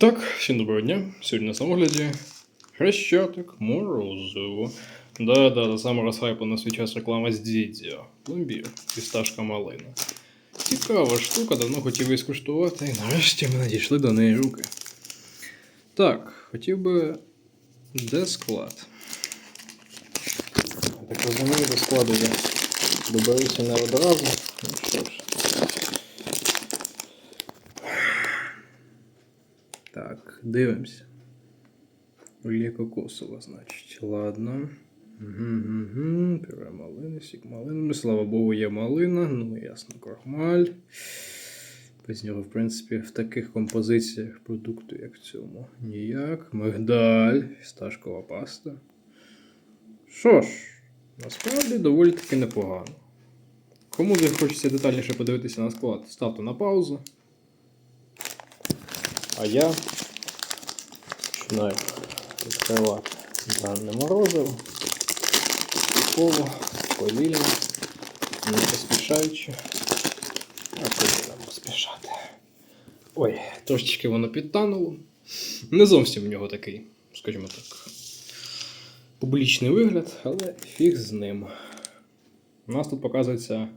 Так, всім доброго дня. Сьогодні на самогляді Хрещатик Морозиво. Да, да, та сама розхайпана на свій час реклама з Дідзіо. Пломбір, фісташка малина. Цікава штука, давно хотів її скуштувати, і нарешті ми надійшли до неї руки. Так, хотів би. Де склад? Так розумію, до складу я доберуся не одразу. Ну що ж. Так, дивимося. Олія кокосова, значить. Ладно. Угу, угу. Пюре малини, сік малини. Слава Богу, є малина. Ну, ясно, крахмаль. Без нього, в принципі, в таких композиціях продукту, як в цьому. Ніяк. Мигдаль, фісташкова паста. Що ж, насправді доволі таки непогано. Кому захочеться детальніше подивитися на склад, ставте на паузу. А я починаю відкривати дане морозиво. Типово, повільно, не поспішаючи. А нам поспішати? Ой, трошечки воно підтануло. Не зовсім в нього такий, скажімо так, публічний вигляд, але фіг з ним. У нас тут показується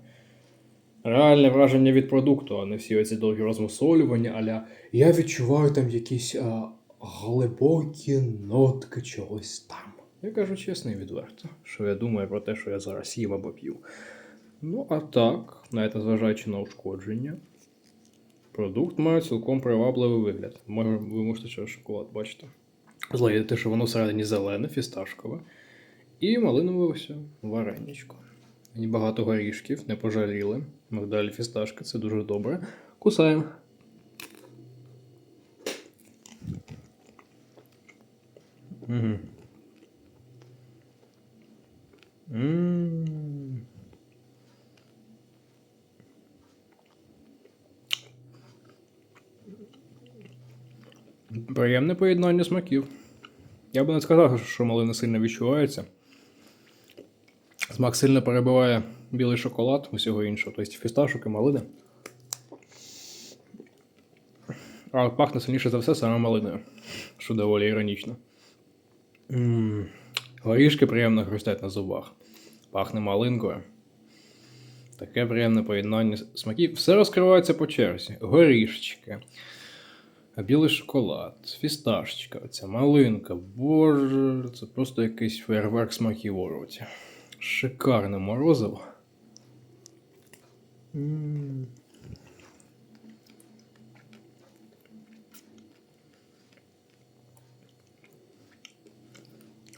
реальне враження від продукту, а не всі оці довгі розмусолювання, аля я відчуваю там якісь а, глибокі нотки чогось там. Я кажу чесно і відверто, що я думаю про те, що я зараз їм або п'ю. Ну, а так, навіть незважаючи на ушкодження, продукт має цілком привабливий вигляд. Може, ви можете ще шоколад бачите. Злоїде що воно всередині зелене, фісташкове. І малинове ось вареничко. І багато горішків, не пожаліли. Мигдалі фісташки, це дуже добре. Кусаємо. Угу. Приємне поєднання смаків. Я би не сказав, що малина сильно відчувається. Смак сильно перебиває білий шоколад усього іншого, тобто фісташок і малини. А пахне сильніше за все саме малиною, що доволі іронічно. М, Горішки приємно хрустять на зубах. Пахне малинкою. Таке приємне поєднання смаків. Все розкривається по черзі. Горішечки. Білий шоколад, фісташечка, оця малинка. Боже, це просто якийсь фейерверк смаків у роті. Шикарне морозиво.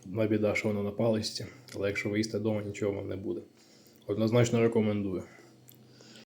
Одна біда, що воно на паличці, але якщо ви їсте вдома, нічого вам не буде. Однозначно рекомендую.